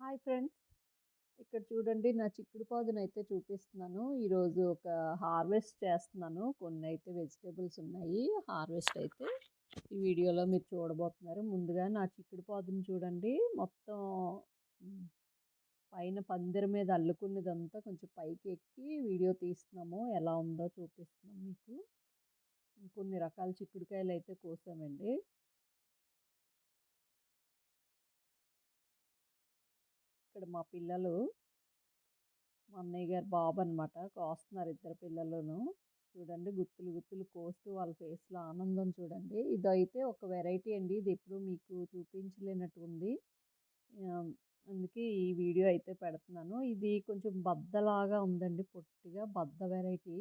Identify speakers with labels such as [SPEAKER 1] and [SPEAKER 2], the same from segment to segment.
[SPEAKER 1] Hi friends. ఇక్కడ చూడండి నా చిక్కుడు పాదును అయితే చూపిస్తున్నాను. ఈరోజు ఒక హార్వెస్ట్ చేస్తున్నాను. కొన్ని అయితే వెజిటేబుల్స్ ఉన్నాయి. హార్వెస్ట్ అయితే ఈ వీడియోలో మీరు చూడబోతున్నారు. ముందుగా నా చిక్కుడు పాదుని చూడండి. మొత్తం పైన పందిరి మీద అల్లుకున్నదంతా కొంచెం పైకి ఎక్కి వీడియో తీస్తున్నాము. ఎలా ఉందో చూపిస్తున్నాం మీకు. కొన్ని రకాల చిక్కుడుకాయలు అయితే కోసామండి. ఇక్కడ మా పిల్లలు మా అన్నయ్య గారు బాబు అనమాట కోస్తున్నారు ఇద్దరు పిల్లలను. చూడండి గుత్తులు గుత్తులు కోస్తూ వాళ్ళ ఫేస్లో ఆనందం చూడండి. ఇదైతే ఒక వెరైటీ అండి. ఇది ఎప్పుడు మీకు చూపించలేనట్టు ఉంది. అందుకే ఈ వీడియో అయితే పెడుతున్నాను. ఇది కొంచెం బద్దలాగా ఉందండి. పొట్టిగా బద్ద వెరైటీ.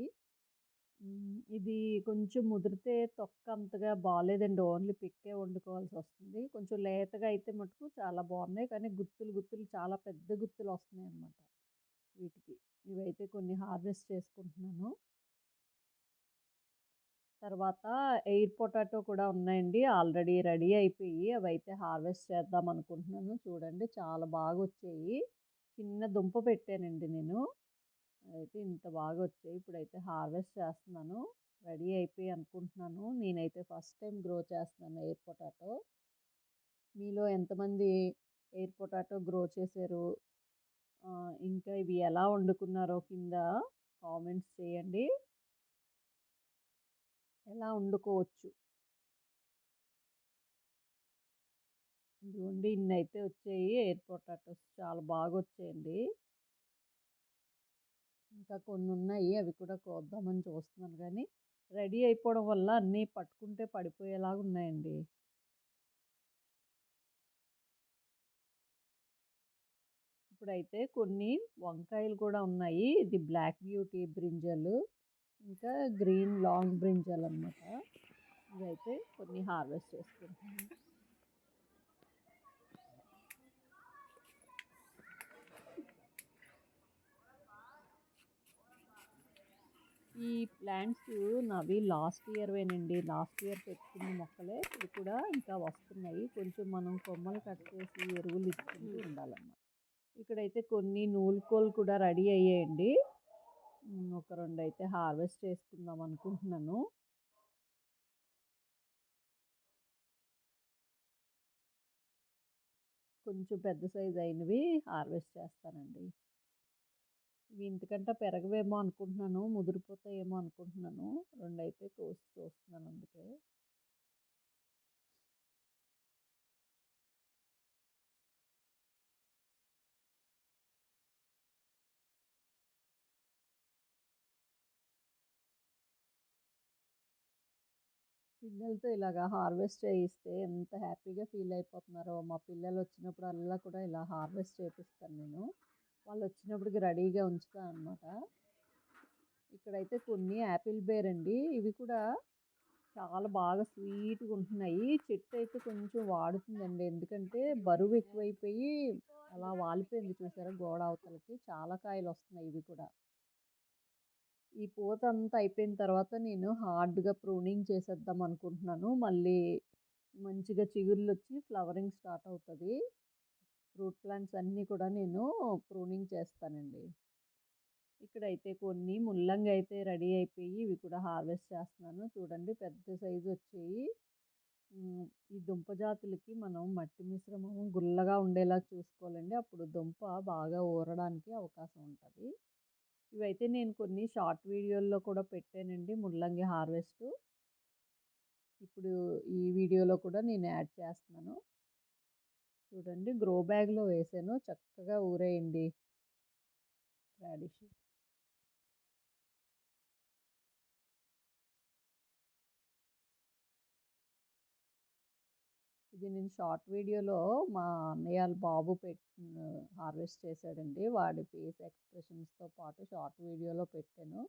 [SPEAKER 1] ఇది కొంచెం ముదిరితే తొక్క అంతగా బాగాలేదండి ఓన్లీ పిక్కే వండుకోవాల్సి వస్తుంది. కొంచెం లేతగా అయితే మటుకు చాలా బాగున్నాయి. కానీ గుత్తులు గుత్తులు చాలా పెద్ద గుత్తులు వస్తున్నాయి అన్నమాట వీటికి. ఇవైతే కొన్ని హార్వెస్ట్ చేసుకుంటున్నాను. తర్వాత ఎయిర్ పొటాటో కూడా ఉన్నాయండి. ఆల్రెడీ రెడీ అయిపోయి అవి అయితే హార్వెస్ట్ చేద్దాం అనుకుంటున్నాను. చూడండి చాలా బాగా వచ్చాయి చిన్న దుంప పెట్టానండి నేను. అయితే ఇంత బాగా వచ్చాయి. ఇప్పుడైతే హార్వెస్ట్ చేస్తున్నాను. రెడీ అయిపోయి అనుకుంటున్నాను. నేనైతే ఫస్ట్ టైం గ్రో చేస్తున్నాను ఎయిర్ పొటాటో. మీలో ఎంతమంది ఎయిర్ పొటాటో గ్రో చేశారు? ఇంకా ఇవి ఎలా వండుకున్నారో కింద కామెంట్స్ చేయండి. ఎలా వండుకోవచ్చు? ఇదిగోండి ఇన్ని అయితే వచ్చాయి. ఎయిర్ పొటాటోస్ చాలా బాగా వచ్చాయండి. ఇంకా కొన్ని ఉన్నాయి అవి కూడా కోద్దామని చూస్తున్నాను కానీ రెడీ అయిపోవడం వల్ల అన్నీ పట్టుకుంటే పడిపోయేలాగా ఉన్నాయండి. ఇప్పుడైతే కొన్ని వంకాయలు కూడా ఉన్నాయి. ఇది బ్లాక్ బ్యూటీ బ్రింజల్ ఇంకా గ్రీన్ లాంగ్ బ్రింజల్ అనమాట ఇవైతే కొన్ని హార్వెస్ట్ చేసుకుంటాను ఈ ప్లాంట్స్ నావి లాస్ట్ ఇయర్వేనండి. లాస్ట్ ఇయర్ పెట్టుకున్న మొక్కలే ఇవి కూడా ఇంకా వస్తున్నాయి. కొంచెం మనం కొమ్మలు కట్ చేసి ఎరువులు ఇచ్చుకుంటూ ఉండాలన్నమాట. ఇక్కడైతే కొన్ని నూలుకోలు కూడా రెడీ అయ్యాయండి. ఒక రెండు అయితే హార్వెస్ట్ చేసుకుందాం అనుకుంటున్నాను. కొంచెం పెద్ద సైజ్ అయినవి హార్వెస్ట్ చేస్తానండి. ఇవి ఇంతకంటే పెరగవేమో అనుకుంటున్నాను ముదిరిపోతాయేమో అనుకుంటున్నాను. రెండైతే కోసి చూస్తున్నాను అందుకే. పిల్లలతో ఇలాగా హార్వెస్ట్ చేయిస్తే ఎంత హ్యాపీగా ఫీల్ అయిపోతున్నారో. మా పిల్లలు వచ్చినప్పుడు అలా కూడా ఇలా హార్వెస్ట్ చేపిస్తాను నేను. వాళ్ళు వచ్చినప్పటికి రెడీగా ఉంచుతాను అనమాట ఇక్కడైతే కొన్ని యాపిల్ బేర్ అండి. ఇవి కూడా చాలా బాగా స్వీట్గా ఉంటున్నాయి. చెట్టు అయితే కొంచెం వాడుతుందండి. ఎందుకంటే బరువు ఎక్కువైపోయి అలా వాలిపోయింది చూసారా గోడ అవతలకి. చాలా కాయలు వస్తున్నాయి ఇవి కూడా. ఈ పూత అంతా అయిపోయిన తర్వాత నేను హార్డ్గా ప్రూనింగ్ చేసేద్దాం అనుకుంటున్నాను. మళ్ళీ మంచిగా చిగుర్లు వచ్చి ఫ్లవరింగ్ స్టార్ట్ అవుతుంది. ఫ్రూట్ ప్లాంట్స్ అన్నీ కూడా నేను ప్రూనింగ్ చేస్తానండి. ఇక్కడైతే కొన్ని ముల్లంగి అయితే రెడీ అయిపోయి ఇవి కూడా హార్వెస్ట్ చేస్తున్నాను. చూడండి పెద్ద సైజు వచ్చేవి ఈ దుంప జాతులకి మనం మట్టి మిశ్రమం గుల్లగా ఉండేలా చూసుకోవాలండి. అప్పుడు దుంప బాగా ఊరడానికి అవకాశం ఉంటుంది. ఇవైతే నేను కొన్ని షార్ట్ వీడియోల్లో కూడా పెట్టానండి ముల్లంగి హార్వెస్ట్. ఇప్పుడు ఈ వీడియోలో కూడా నేను యాడ్ చేస్తున్నాను. చూడండి. గ్రో బ్యాగ్లో వేసాను. చక్కగా ఊరేయండి రాడిష్. ఇది నేను షార్ట్ వీడియోలో మా అన్నయ్య బాబు పెట్టి హార్వెస్ట్ చేశాడండి. వాడి ఫేస్ ఎక్స్ప్రెషన్స్తో పాటు షార్ట్ వీడియోలో పెట్టాను.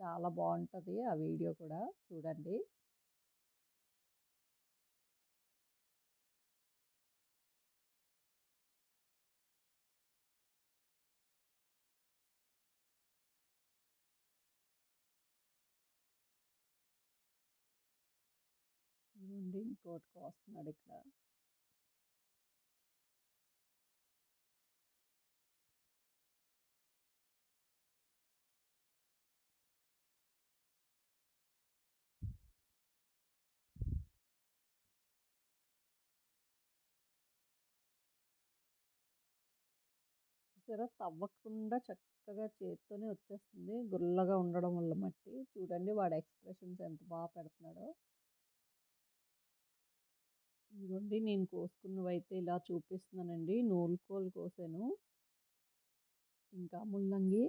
[SPEAKER 1] చాలా బాగుంటుంది ఆ వీడియో కూడా. చూడండి. ఇదిగోండి ఇంకోటి కోస్తున్నాడు ఇక్కడ. తవ్వకుండా చక్కగా చేత్తోనే వచ్చేస్తుంది. గుల్లగా ఉండడం వల్ల మట్టి. చూడండి వాడు ఎక్స్ప్రెషన్స్ ఎంత బాగా పెడుతున్నాడో. ఇదిగోండి నేను కోసుకున్నవైతే ఇలా చూపిస్తున్నానండి. నూలుకోలు కోసాను. ఇంకా ముల్లంగి.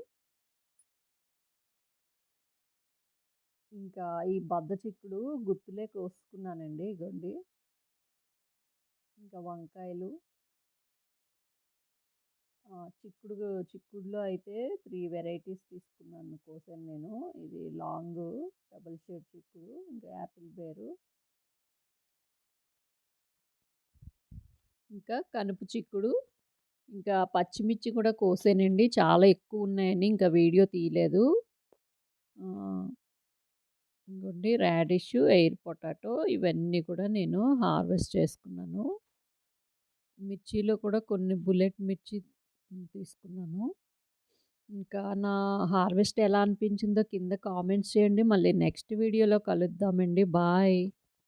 [SPEAKER 1] ఇంకా ఈ బద్ద చిక్కుడు గుత్తులే కోసుకున్నానండి. ఇగోండి. ఇంకా వంకాయలు. చిక్కుడు చిక్కుడులో అయితే త్రీ వెరైటీస్ తీసుకున్నాను కోసాను నేను. ఇది లాంగు, డబుల్ షేడ్ చిక్కుడు, ఇంకా యాపిల్ బేరు. ఇంకా కనుపు చిక్కుడు, ఇంకా పచ్చిమిర్చి కూడా కోసానండి. చాలా ఎక్కువ ఉన్నాయని ఇంకా వీడియో తీయలేదు. ఇంకోండి రాడిష్, ఎయిర్ పొటాటో ఇవన్నీ కూడా నేను హార్వెస్ట్ చేసుకున్నాను. మిర్చిలో కూడా కొన్ని బుల్లెట్ మిర్చి తీసుకున్నాను. ఇంకా నా హార్వెస్ట్ ఎలా అనిపించిందో కింద కామెంట్స్ చేయండి. మళ్ళీ నెక్స్ట్ వీడియోలో కలుద్దామండి. బాయ్.